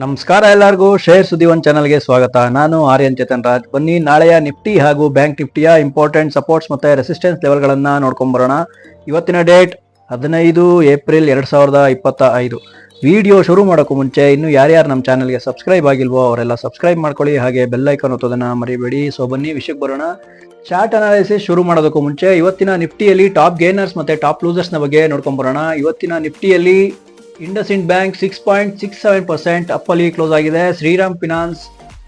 ನಮಸ್ಕಾರ ಎಲ್ಲರಿಗೂ. ಶೇರ್ ಸುದ್ದಿ ಒನ್ ಚಾನಲ್ಗೆ ಸ್ವಾಗತ. ನಾನು ಆರ್ಯನ್ ಚೇತನ್ ರಾಜ್. ಬನ್ನಿ, ನಾಳೆಯ ನಿಫ್ಟಿ ಹಾಗೂ ಬ್ಯಾಂಕ್ ನಿಫ್ಟಿಯ ಇಂಪಾರ್ಟೆಂಟ್ ಸಪೋರ್ಟ್ಸ್ ಮತ್ತೆ ರೆಸಿಸ್ಟೆನ್ಸ್ ಲೆವೆಲ್ಗಳನ್ನು ನೋಡ್ಕೊಂಡ್ ಬರೋಣ ಇವತ್ತಿನ ಡೇಟ್ ಹದಿನೈದು ಏಪ್ರಿಲ್ ಎರಡ್ ಸಾವಿರದ ಇಪ್ಪತ್ತ ಐದು ವಿಡಿಯೋ ಶುರು ಮಾಡೋಕ್ಕೂ ಮುಂಚೆ ಇನ್ನು ಯಾರ್ಯಾರು ನಮ್ಮ ಚಾನಲ್ಗೆ ಸಬ್ಸ್ಕ್ರೈಬ್ ಆಗಿಲ್ವೋ ಅವರೆಲ್ಲ ಸಬ್ಸ್ಕ್ರೈಬ್ ಮಾಡ್ಕೊಳ್ಳಿ. ಹಾಗೆ ಬೆಲ್ ಐಕಾನ್ ಒತ್ತೋದನ್ನ ಮರಿಬೇಡಿ. ಸೊ ಬನ್ನಿ, ವಿಷಯಕ್ಕೆ ಬರೋಣ. ಚಾರ್ಟ್ ಅನಾಲಿಸಿಸ್ ಶುರು ಮಾಡೋದಕ್ಕೂ ಮುಂಚೆ ಇವತ್ತಿನ ನಿಫ್ಟಿಯಲ್ಲಿ ಟಾಪ್ ಗೇನರ್ಸ್ ಮತ್ತು ಟಾಪ್ ಲೂಸರ್ಸ್ನ ಬಗ್ಗೆ ನೋಡ್ಕೊಂಬರೋಣ. ಇವತ್ತಿನ ನಿಫ್ಟಿಯಲ್ಲಿ IndusInd bank six point six seven percent ಅಪ್ಪಲ್ಲಿ close ಆಗಿದೆ. Shriram finance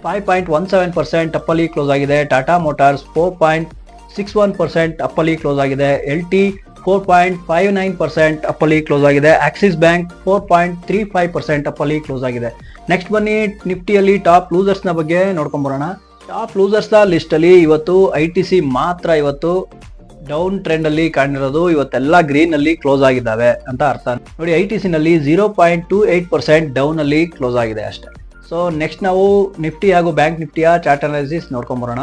five point one seven percent ಅಪ್ಪಲ್ಲಿ close ಆಗಿದೆ. Tata motors four point six one percent ಅಪ್ಪಲ್ಲಿ close ಆಗಿದೆ. L T four point five nine percent ಅಪ್ಪಲ್ಲಿ close ಆಗಿದೆ. Axis bank four point three five percent ಅಪ್ಪಲ್ಲಿ close ಆಗಿದೆ. Next ಬನ್ನಿ, ನಿಫ್ಟಿಯಲ್ಲಿ top ಲೂಸರ್ಸ್ನ ಬಗ್ಗೆ ನೋಡ್ಕೊಂಬರೋಣ top ಲೂಸರ್ಸ್ನ ಲಿಸ್ಟಲ್ಲಿ ಇವತ್ತು ಐ ಟಿ ಸಿ ಮಾತ್ರ ಇವತ್ತು. ಡೌನ್ ಟ್ರೆಂಡ್ ಅಲ್ಲಿ ಕಾಣಿರೋದು ಇವತ್ತೆಲ್ಲ ಗ್ರೀನ್ ಅಲ್ಲಿ ಕ್ಲೋಸ್ ಆಗಿದ್ದಾವೆ ಅಂತ ಅರ್ಥ. ನೋಡಿ ಐ ಟಿ ಸಿ ನಲ್ಲಿ zero point two eight percent down ಅಲ್ಲಿ ಕ್ಲೋಸ್ ಆಗಿದೆ ಅಷ್ಟೇ. ಸೊ ನೆಕ್ಸ್ಟ್ ನಾವು ನಿಫ್ಟಿ ಹಾಗೂ ಬ್ಯಾಂಕ್ ನಿಫ್ಟಿಯ ಚಾರ್ಟ್ ಅನಾಲಿಸಿಸ್ ನೋಡ್ಕೊಂಬರೋಣ.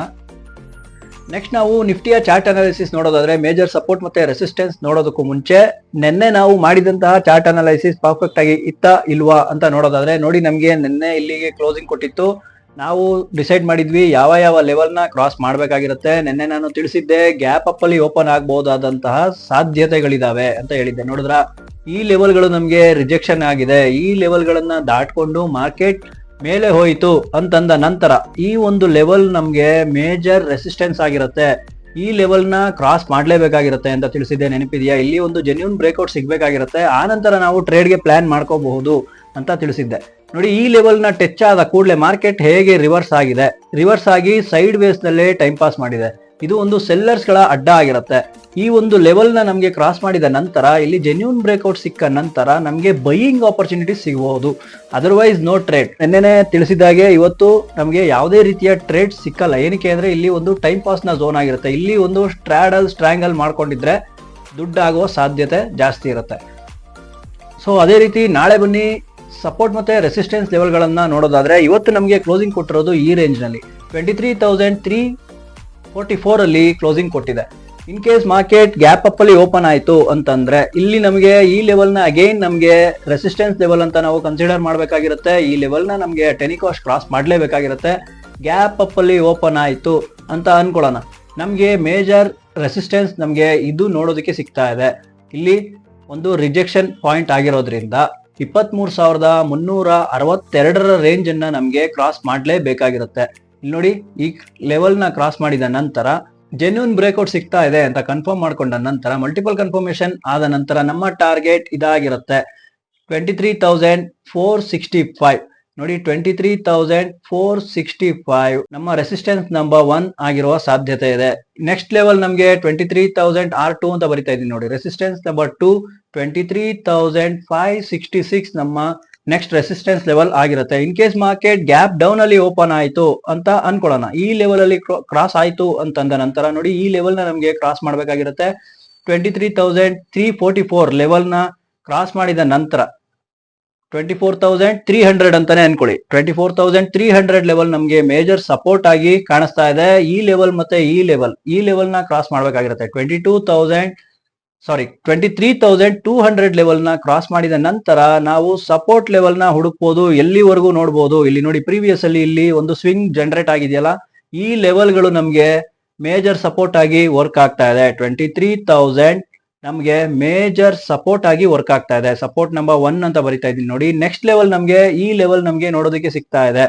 ನೆಕ್ಸ್ಟ್ ನಾವು ನಿಫ್ಟಿಯ ಚಾರ್ಟ್ ಅನಾಲಿಸಿಸ್ ನೋಡೋದಾದ್ರೆ ಮೇಜರ್ ಸಪೋರ್ಟ್ ಮತ್ತೆ ರೆಸಿಸ್ಟೆನ್ಸ್ ನೋಡೋದಕ್ಕೂ ಮುಂಚೆ ನಿನ್ನೆ ನಾವು ಮಾಡಿದಂತಹ ಚಾರ್ಟ್ ಅನಾಲಿಸಿಸ್ ಪರ್ಫೆಕ್ಟ್ ಆಗಿ ಇತ್ತ ಇಲ್ವಾ ಅಂತ ನೋಡೋದಾದ್ರೆ ನೋಡಿ, ನಮಗೆ ನಿನ್ನೆ ಇಲ್ಲಿಗೆ ಕ್ಲೋಸಿಂಗ್ ಕೊಟ್ಟಿತ್ತು. ನಾವು ಡಿಸೈಡ್ ಮಾಡಿದ್ವಿ ಯಾವ ಯಾವ ಲೆವೆಲ್ನ ಕ್ರಾಸ್ ಮಾಡಬೇಕಾಗಿರುತ್ತೆ. ನಿನ್ನೆ ನಾನು ತಿಳಿಸಿದ್ದೆ ಗ್ಯಾಪ್ ಅಪ್ ಅಲ್ಲಿ ಓಪನ್ ಆಗಬಹುದಾದಂತಹ ಸಾಧ್ಯತೆಗಳಿದಾವೆ ಅಂತ ಹೇಳಿದ್ದೆ. ನೋಡಿದ್ರ? ಈ ಲೆವೆಲ್ಗಳು ನಮಗೆ ರಿಜೆಕ್ಷನ್ ಆಗಿದೆ. ಈ ಲೆವೆಲ್ಗಳನ್ನ ದಾಟ್ಕೊಂಡು ಮಾರ್ಕೆಟ್ ಮೇಲೆ ಹೋಯಿತು ಅಂತಂದ ನಂತರ ಈ ಒಂದು ಲೆವೆಲ್ ನಮ್ಗೆ ಮೇಜರ್ ರೆಸಿಸ್ಟೆನ್ಸ್ ಆಗಿರುತ್ತೆ. ಈ ಲೆವೆಲ್ನ ಕ್ರಾಸ್ ಮಾಡಲೇಬೇಕಾಗಿರುತ್ತೆ ಅಂತ ತಿಳಿಸಿದ್ದೆ. ನೆನಪಿದೆಯಾ? ಇಲ್ಲಿ ಒಂದು ಜೆನ್ಯೂನ್ ಬ್ರೇಕ್ಔಟ್ ಸಿಗಬೇಕಾಗಿರುತ್ತೆ. ಆ ನಂತರ ನಾವು ಟ್ರೇಡ್ಗೆ ಪ್ಲಾನ್ ಮಾಡ್ಕೋಬಹುದು ಅಂತ ತಿಳಿಸಿದ್ದೆ. ನೋಡಿ, ಈ ಲೆವೆಲ್ನ ಟಚ್ ಆದ ಕೂಡಲೇ ಮಾರ್ಕೆಟ್ ಹೇಗೆ ರಿವರ್ಸ್ ಆಗಿದೆ. ರಿವರ್ಸ್ ಆಗಿ ಸೈಡ್ ವೇಸ್ ನಲ್ಲೇ ಟೈಮ್ ಪಾಸ್ ಮಾಡಿದೆ. ಇದು ಒಂದು ಸೆಲ್ಲರ್ಸ್ಗಳ ಅಡ್ಡ ಆಗಿರುತ್ತೆ. ಈ ಒಂದು ಲೆವೆಲ್ನ ನಮಗೆ ಕ್ರಾಸ್ ಮಾಡಿದ ನಂತರ, ಇಲ್ಲಿ ಜೆನ್ಯೂನ್ ಬ್ರೇಕ್ಔಟ್ ಸಿಕ್ಕ ನಂತರ ನಮಗೆ ಬೈಯಿಂಗ್ ಆಪರ್ಚುನಿಟಿ ಸಿಗಬಹುದು. ಅದರ್ವೈಸ್ ನೋ ಟ್ರೇಡ್ ನಿನ್ನೆನೆ ತಿಳಿಸಿದಾಗೆ ಇವತ್ತು ನಮಗೆ ಯಾವುದೇ ರೀತಿಯ ಟ್ರೇಡ್ ಸಿಕ್ಕಲ್ಲ. ಏನಕ್ಕೆ ಅಂದ್ರೆ, ಇಲ್ಲಿ ಒಂದು ಟೈಮ್ ಪಾಸ್ನ ಝೋನ್ ಆಗಿರುತ್ತೆ. ಇಲ್ಲಿ ಒಂದು ಸ್ಟ್ರಾಡಲ್ ಸ್ಟ್ರಾಂಗಲ್ ಮಾಡ್ಕೊಂಡಿದ್ರೆ ದುಡ್ಡಾಗುವ ಸಾಧ್ಯತೆ ಜಾಸ್ತಿ ಇರುತ್ತೆ. ಸೊ ಅದೇ ರೀತಿ ನಾಳೆ ಬನ್ನಿ. ಸಪೋರ್ಟ್ ಮತ್ತೆ ರೆಸಿಸ್ಟೆನ್ಸ್ ಲೆವೆಲ್ಗಳನ್ನು ನೋಡೋದಾದ್ರೆ ಇವತ್ತು ನಮಗೆ ಕ್ಲೋಸಿಂಗ್ ಕೊಟ್ಟಿರೋದು ಈ ರೇಂಜ್ನಲ್ಲಿ twenty three thousand three forty four ಅಲ್ಲಿ ಕ್ಲೋಸಿಂಗ್ ಕೊಟ್ಟಿದೆ. In case market gap up ಅಲ್ಲಿ ಓಪನ್ ಆಯಿತು ಅಂತಂದ್ರೆ, ಇಲ್ಲಿ ನಮಗೆ ಈ ಲೆವೆಲ್ನ ಅಗೈನ್ ನಮಗೆ ರೆಸಿಸ್ಟೆನ್ಸ್ ಲೆವೆಲ್ ಅಂತ ನಾವು ಕನ್ಸಿಡರ್ ಮಾಡಬೇಕಾಗಿರುತ್ತೆ. ಈ ಲೆವೆಲ್ನ ನಮಗೆ ಟೆನಿಕಾಸ್ಟ್ ಕ್ರಾಸ್ ಮಾಡಲೇಬೇಕಾಗಿರುತ್ತೆ. ಗ್ಯಾಪ್ ಅಪ್ ಅಲ್ಲಿ ಓಪನ್ ಆಯಿತು ಅಂತ ಅನ್ಕೊಳ್ಳೋಣ. ನಮಗೆ ಮೇಜರ್ ರೆಸಿಸ್ಟೆನ್ಸ್ ನಮಗೆ ಇದು ನೋಡೋದಕ್ಕೆ ಸಿಗ್ತಾ ಇದೆ. ಇಲ್ಲಿ ಒಂದು ರಿಜೆಕ್ಷನ್ ಪಾಯಿಂಟ್ ಆಗಿರೋದ್ರಿಂದ ಇಪ್ಪತ್ಮೂರು ಸಾವಿರದ ಮುನ್ನೂರ ಅರವತ್ತೆರಡರ ರೇಂಜ್ ಅನ್ನ ನಮಗೆ ಕ್ರಾಸ್ ಮಾಡಲೇಬೇಕಾಗಿರುತ್ತೆ. ಇಲ್ಲಿ ನೋಡಿ, ಈ ಲೆವೆಲ್ನ ಕ್ರಾಸ್ ಮಾಡಿದ ನಂತರ ಜೆನ್ಯೂನ್ ಬ್ರೇಕ್ಔಟ್ ಸಿಗ್ತಾ ಇದೆ ಅಂತ ಕನ್ಫರ್ಮ್ ಮಾಡ್ಕೊಂಡ ನಂತರ ಮಲ್ಟಿಪಲ್ ಕನ್ಫರ್ಮೇಶನ್ ಆದ ನಂತರ ನಮ್ಮ ಟಾರ್ಗೆಟ್ ಇದಾಗಿರುತ್ತೆ. Twenty three thousand four sixty five ನೋಡಿ twenty three thousand four sixty five ನಮ್ಮ ರೆಸಿಸ್ಟೆನ್ಸ್ ನಂಬರ್ ಒನ್ ಆಗಿರುವ ಸಾಧ್ಯತೆ ಇದೆ. ನೆಕ್ಸ್ಟ್ ಲೆವೆಲ್ ನಮಗೆ ಟ್ವೆಂಟಿ ತ್ರೀ ತೌಸಂಡ್ ಆರ್ ಟು ಅಂತ ಬರಿತಾ ಇದೀನಿ ನೋಡಿ. Resistance number two twenty three thousand five sixty six ನಮ್ಮ ನೆಕ್ಸ್ಟ್ ರೆಸಿಸ್ಟೆನ್ಸ್ ಲೆವೆಲ್ ಆಗಿರುತ್ತೆ. In case market gap down ಅಲ್ಲಿ ಓಪನ್ ಆಯಿತು ಅಂತ ಅನ್ಕೊಳ್ಳೋಣ. ಈ ಲೆವೆಲ್ ಅಲ್ಲಿ ಕ್ರಾಸ್ ಆಯಿತು ಅಂತಂದ ನಂತರ ನೋಡಿ, ಈ ಲೆವೆಲ್ನ ನಮಗೆ cross ಮಾಡಬೇಕಾಗಿರುತ್ತೆ. Twenty three thousand three forty four ಲೆವೆಲ್ನ cross ಮಾಡಿದ ನಂತರ twenty four thousand three hundred ಅಂತಾನೆ ಅನ್ಕೊಳ್ಳಿ. Twenty four thousand three hundred level ನಮಗೆ ಮೇಜರ್ ಸಪೋರ್ಟ್ ಆಗಿ ಕಾಣಿಸ್ತಾ ಇದೆ. ಈ ಲೆವೆಲ್ ಮತ್ತೆ ಈ ಲೆವೆಲ್ ಈ ಲೆವೆಲ್ನ cross ಮಾಡಬೇಕಾಗಿರುತ್ತೆ. Twenty two thousand sorry twenty three thousand two hundred ಲೆವೆಲ್ನ cross ಮಾಡಿದ ನಂತರ ನಾವು ಸಪೋರ್ಟ್ ಲೆವೆಲ್ನ ಹುಡುಕ್ಬೋದು. ಎಲ್ಲಿವರೆಗೂ ನೋಡ್ಬೋದು? ಇಲ್ಲಿ ನೋಡಿ ಪ್ರೀವಿಯಸ್ ಅಲ್ಲಿ ಇಲ್ಲಿ ಒಂದು ಸ್ವಿಂಗ್ ಜನರೇಟ್ ಆಗಿದೆಯಲ್ಲ? ಈ ಲೆವೆಲ್ಗಳು ನಮಗೆ ಮೇಜರ್ ಸಪೋರ್ಟ್ ಆಗಿ ವರ್ಕ್ ಆಗ್ತಾ ಇದೆ. ಟ್ವೆಂಟಿ ತ್ರೀ ತೌಸಂಡ್ ನಮಗೆ ಮೇಜರ್ ಸಪೋರ್ಟ್ ಆಗಿ ವರ್ಕ್ ಆಗ್ತಾ ಇದೆ. ಸಪೋರ್ಟ್ ನಂಬರ್ ಒನ್ ಅಂತ ಬರಿತಾ ಇದ್ದೀನಿ ನೋಡಿ. ನೆಕ್ಸ್ಟ್ ಲೆವೆಲ್ ನಮಗೆ, ಈ ಲೆವೆಲ್ ನಮಗೆ ನೋಡೋದಕ್ಕೆ ಸಿಗ್ತಾ ಇದೆ.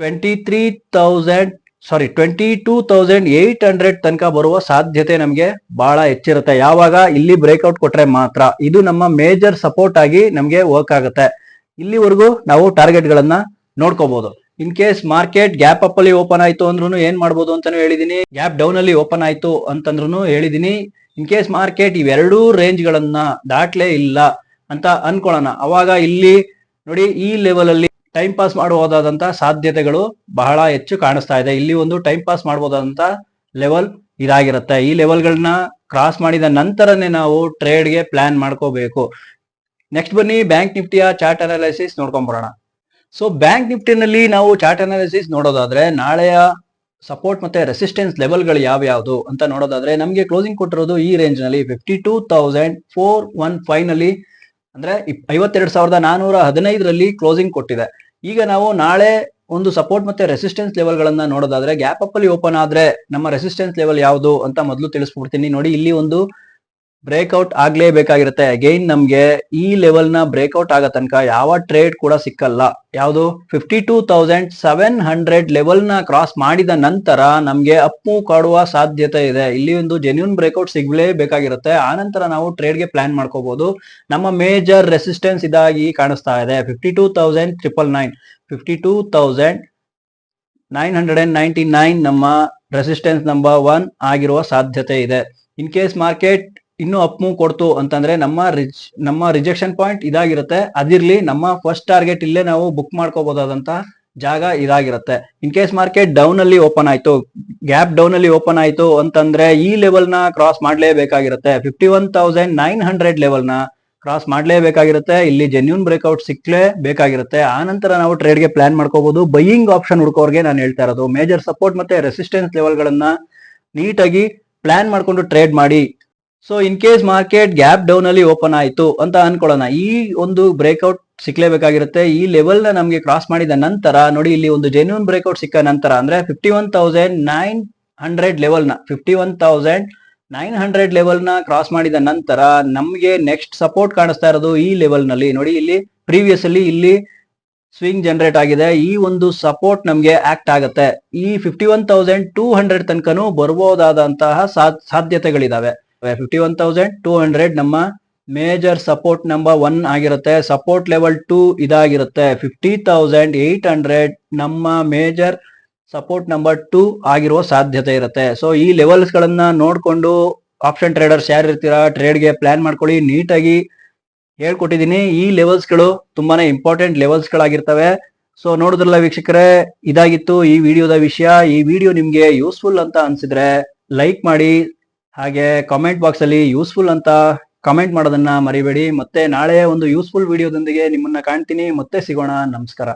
Twenty three thousand sorry twenty two thousand eight hundred ತನಕ ಬರುವ ಸಾಧ್ಯತೆ ನಮಗೆ ಬಹಳ ಹೆಚ್ಚಿರುತ್ತೆ. ಯಾವಾಗ? ಇಲ್ಲಿ ಬ್ರೇಕ್ಔಟ್ ಕೊಟ್ರೆ ಮಾತ್ರ. ಇದು ನಮ್ಮ ಮೇಜರ್ ಸಪೋರ್ಟ್ ಆಗಿ ನಮಗೆ ವರ್ಕ್ ಆಗುತ್ತೆ. ಇಲ್ಲಿವರೆಗೂ ನಾವು ಟಾರ್ಗೆಟ್ ಗಳನ್ನ ನೋಡ್ಕೋಬಹುದು in case market gap up ಅಲ್ಲಿ ಓಪನ್ ಆಯ್ತು ಅಂದ್ರೂ ಏನ್ ಮಾಡ್ಬೋದು ಅಂತಾನು ಹೇಳಿದೀನಿ. ಗ್ಯಾಪ್ ಡೌನ್ ಅಲ್ಲಿ ಓಪನ್ ಆಯ್ತು ಅಂತಂದ್ರೂ ಹೇಳಿದೀನಿ. ಇನ್ ಕೇಸ್ ಮಾರ್ಕೆಟ್ ಇವೆರಡೂ ರೇಂಜ್ ಗಳನ್ನ ದಾಟ್ಲೇ ಇಲ್ಲ ಅಂತ ಅನ್ಕೊಳ್ಳೋಣ. ಅವಾಗ ಇಲ್ಲಿ ನೋಡಿ, ಈ ಲೆವೆಲ್ ಅಲ್ಲಿ ಟೈಮ್ ಪಾಸ್ ಮಾಡಬಹುದಾದಂತ ಸಾಧ್ಯತೆಗಳು ಬಹಳ ಹೆಚ್ಚು ಕಾಣಿಸ್ತಾ ಇದೆ. ಇಲ್ಲಿ ಒಂದು ಟೈಮ್ ಪಾಸ್ ಮಾಡಬಹುದಾದಂತ ಲೆವೆಲ್ ಇದಾಗಿರುತ್ತೆ. ಈ ಲೆವೆಲ್ಗಳನ್ನ ಕ್ರಾಸ್ ಮಾಡಿದ ನಂತರನೇ ನಾವು ಟ್ರೇಡ್ಗೆ ಪ್ಲಾನ್ ಮಾಡ್ಕೋಬೇಕು. ನೆಕ್ಸ್ಟ್ ಬನ್ನಿ ಬ್ಯಾಂಕ್ ನಿಫ್ಟಿಯ ಚಾರ್ಟ್ ಅನಾಲಿಸಿಸ್ ನೋಡ್ಕೊಂಡ್ ಬರೋಣ ಸೊ ಬ್ಯಾಂಕ್ ನಿಫ್ಟಿನಲ್ಲಿ ನಾವು ಚಾರ್ಟ್ ಅನಾಲಿಸಿಸ್ ನೋಡೋದಾದ್ರೆ ನಾಳೆಯ ಸಪೋರ್ಟ್ ಮತ್ತೆ ರೆಸಿಸ್ಟೆನ್ಸ್ ಲೆವೆಲ್ಗಳು ಯಾವ್ಯಾವುದು ಅಂತ ನೋಡೋದಾದ್ರೆ ನಮಗೆ ಕ್ಲೋಸಿಂಗ್ ಕೊಟ್ಟಿರೋದು ಈ ರೇಂಜ್ನಲ್ಲಿ fifty two thousand four one ಫೈವ್ನಲ್ಲಿ ಅಂದ್ರೆ ಐವತ್ತೆರಡು ಸಾವಿರದ ನಾನೂರ ಹದಿನೈದರಲ್ಲಿ ಕ್ಲೋಸಿಂಗ್ ಕೊಟ್ಟಿದೆ. ಈಗ ನಾವು ನಾಳೆ ಒಂದು ಸಪೋರ್ಟ್ ಮತ್ತೆ ರೆಸಿಸ್ಟೆನ್ಸ್ ಲೆವೆಲ್ಗಳನ್ನ ನೋಡೋದಾದ್ರೆ ಗ್ಯಾಪ್ ಅಪ್ ಅಲ್ಲಿ ಓಪನ್ ಆದ್ರೆ ನಮ್ಮ ರೆಸಿಸ್ಟೆನ್ಸ್ ಲೆವೆಲ್ ಯಾವುದು ಅಂತ ಮೊದಲು ತಿಳಿಸ್ಬಿಡ್ತೀನಿ. ನೋಡಿ, ಇಲ್ಲಿ ಒಂದು ಬ್ರೇಕ್ಔಟ್ ಆಗ್ಲೇಬೇಕಾಗಿರುತ್ತೆ. ಅಗೈನ್ ನಮ್ಗೆ ಈ ಲೆವೆಲ್ನ ಬ್ರೇಕ್ಔಟ್ ಆಗೋ ತನಕ ಯಾವ ಟ್ರೇಡ್ ಕೂಡ ಸಿಕ್ಕಲ್ಲ. ಯಾವುದು? Fifty two thousand seven hundred ಲೆವೆಲ್ನ cross ಮಾಡಿದ ನಂತರ ನಮ್ಗೆ ಅಪ್ಪು ಕಾಡುವ ಸಾಧ್ಯತೆ ಇದೆ. ಇಲ್ಲಿ ಒಂದು ಜೆನ್ಯೂನ್ ಬ್ರೇಕ್ಔಟ್ ಸಿಗ್ಲೇಬೇಕಾಗಿರುತ್ತೆ. ಆ ನಂತರ ನಾವು ಟ್ರೇಡ್ಗೆ ಪ್ಲಾನ್ ಮಾಡ್ಕೋಬಹುದು ನಮ್ಮ ಮೇಜರ್ ರೆಸಿಸ್ಟೆನ್ಸ್ ಇದಾಗಿ ಕಾಣಿಸ್ತಾ ಇದೆ. Fifty two thousand triple nine fifty two thousand nine hundred and ninety nine ನಮ್ಮ ರೆಸಿಸ್ಟೆನ್ಸ್ ನಂಬರ್ ಒನ್ ಆಗಿರುವ ಸಾಧ್ಯತೆ ಇದೆ. ಇನ್ ಕೇಸ್ ಮಾರ್ಕೆಟ್ ಇನ್ನು ಅಪ್ ಮೂವ್ ಕೊಡ್ತು ಅಂತಂದ್ರೆ ನಮ್ಮ ರಿಜ್, ನಮ್ಮ ರಿಜೆಕ್ಷನ್ ಪಾಯಿಂಟ್ ಇದಾಗಿರುತ್ತೆ. ಅದಿರ್ಲಿ ನಮ್ಮ ಫಸ್ಟ್ ಟಾರ್ಗೆಟ್ ಇಲ್ಲೇ ನಾವು ಬುಕ್ ಮಾಡ್ಕೋಬಹುದಾದಂತ ಜಾಗ ಇದಾಗಿರುತ್ತೆ. ಇನ್ ಕೇಸ್ ಮಾರ್ಕೆಟ್ ಡೌನ್ ಅಲ್ಲಿ ಓಪನ್ ಆಯ್ತು ಗ್ಯಾಪ್ ಡೌನ್ ಅಲ್ಲಿ ಓಪನ್ ಆಯ್ತು ಅಂತಂದ್ರೆ ಈ ಲೆವೆಲ್ನ cross ಮಾಡ್ಲೇಬೇಕಾಗಿರುತ್ತೆ. Fifty one thousand nine hundred ಲೆವೆಲ್ನ cross ಮಾಡ್ಲೇಬೇಕಾಗಿರುತ್ತೆ. ಇಲ್ಲಿ ಜೆನ್ಯೂನ್ ಬ್ರೇಕ್ಔಟ್ ಸಿಕ್ಲೇ ಬೇಕಾಗಿರುತ್ತೆ. ಆ ನಂತರ ನಾವು ಟ್ರೇಡ್ಗೆ ಪ್ಲಾನ್ ಮಾಡ್ಕೋಬಹುದು ಬೈಯಿಂಗ್ ಆಪ್ಷನ್ ಹುಡ್ಕೋರ್ಗೆ ನಾನು ಹೇಳ್ತಾ ಇರೋದು. ಮೇಜರ್ ಸಪೋರ್ಟ್ ಮತ್ತೆ ರೆಸಿಸ್ಟೆನ್ಸ್ ಲೆವೆಲ್ ಗಳನ್ನ ನೀಟಾಗಿ ಪ್ಲಾನ್ ಮಾಡ್ಕೊಂಡು ಟ್ರೇಡ್ ಮಾಡಿ. So in case market gap down ಅಲ್ಲಿ ಓಪನ್ ಆಯಿತು ಅಂತ ಅನ್ಕೊಳ್ಳೋಣ. ಈ ಒಂದು ಬ್ರೇಕ್ಔಟ್ ಸಿಕ್ಲೇಬೇಕಾಗಿರುತ್ತೆ. ಈ ಲೆವೆಲ್ ನಮಗೆ ಕ್ರಾಸ್ ಮಾಡಿದ ನಂತರ, ನೋಡಿ ಇಲ್ಲಿ ಒಂದು ಜೆನ್ಯೂನ್ ಬ್ರೇಕ್ಔಟ್ ಸಿಕ್ಕ ನಂತರ, ಅಂದ್ರೆ fifty one thousand nine hundred ಲೆವೆಲ್ನ fifty one thousand nine hundred ಲೆವೆಲ್ನ cross ಮಾಡಿದ ನಂತರ, ನಮಗೆ ನೆಕ್ಸ್ಟ್ ಸಪೋರ್ಟ್ ಕಾಣಿಸ್ತಾ ಇರೋದು ಈ ಲೆವೆಲ್ನಲ್ಲಿ. ನೋಡಿ ಇಲ್ಲಿ ಪ್ರೀವಿಯಸ್ ಅಲ್ಲಿ ಇಲ್ಲಿ ಸ್ವಿಂಗ್ ಜನರೇಟ್ ಆಗಿದೆ. ಈ ಒಂದು ಸಪೋರ್ಟ್ ನಮಗೆ ಆಕ್ಟ್ ಆಗುತ್ತೆ. ಈ fifty one thousand two hundred ತನಕನೂ ಬರ್ಬೋದಾದಂತಹ ಸಾಧ್ಯತೆಗಳಿದಾವೆ. Fifty one thousand two hundred ನಮ್ಮ ಮೇಜರ್ ಸಪೋರ್ಟ್ ನಂಬರ್ ಒನ್ ಆಗಿರುತ್ತೆ. ಸಪೋರ್ಟ್ ಲೆವೆಲ್ ಟೂ ಇದಾಗಿರುತ್ತೆ. ಫಿಫ್ಟಿ ತೌಸಂಡ್ ಏಟ್ ಹಂಡ್ರೆಡ್ ನಮ್ಮ ಮೇಜರ್ ಸಪೋರ್ಟ್ ನಂಬರ್ ಟೂ ಆಗಿರುವ ಸಾಧ್ಯತೆ ಇರುತ್ತೆ. ಸೊ ಈ ಲೆವೆಲ್ಸ್ ಗಳನ್ನ ನೋಡಿಕೊಂಡು ಆಪ್ಷನ್ ಟ್ರೇಡರ್ಸ್ ಯಾರು ಇರ್ತೀರಾ ಟ್ರೇಡ್ಗೆ ಪ್ಲಾನ್ ಮಾಡ್ಕೊಳ್ಳಿ. ನೀಟಾಗಿ ಹೇಳ್ಕೊಟ್ಟಿದ್ದೀನಿ. ಈ ಲೆವೆಲ್ಸ್ಗಳು ತುಂಬಾನೇ ಇಂಪಾರ್ಟೆಂಟ್ ಲೆವೆಲ್ಸ್ಗಳಾಗಿರ್ತವೆ ಸೊ ನೋಡಿದ್ರಲ್ಲ ವೀಕ್ಷಕರೇ, ಇದಾಗಿತ್ತು ಈ ವಿಡಿಯೋದ ವಿಷಯ. ಈ ವಿಡಿಯೋ ನಿಮ್ಗೆ ಯೂಸ್ಫುಲ್ ಅಂತ ಅನ್ಸಿದ್ರೆ ಲೈಕ್ ಮಾಡಿ ಹಾಗೆ ಕಾಮೆಂಟ್ ಬಾಕ್ಸ್ ಅಲ್ಲಿ ಯೂಸ್ಫುಲ್ ಅಂತ ಕಾಮೆಂಟ್ ಮಾಡೋದನ್ನ ಮರಿಬೇಡಿ. ಮತ್ತೆ ನಾಳೆ ಒಂದು ಯೂಸ್ಫುಲ್ ವಿಡಿಯೋದೊಂದಿಗೆ ನಿಮ್ಮನ್ನ ಕಾಣ್ತೀನಿ. ಮತ್ತೆ ಸಿಗೋಣ. ನಮಸ್ಕಾರ.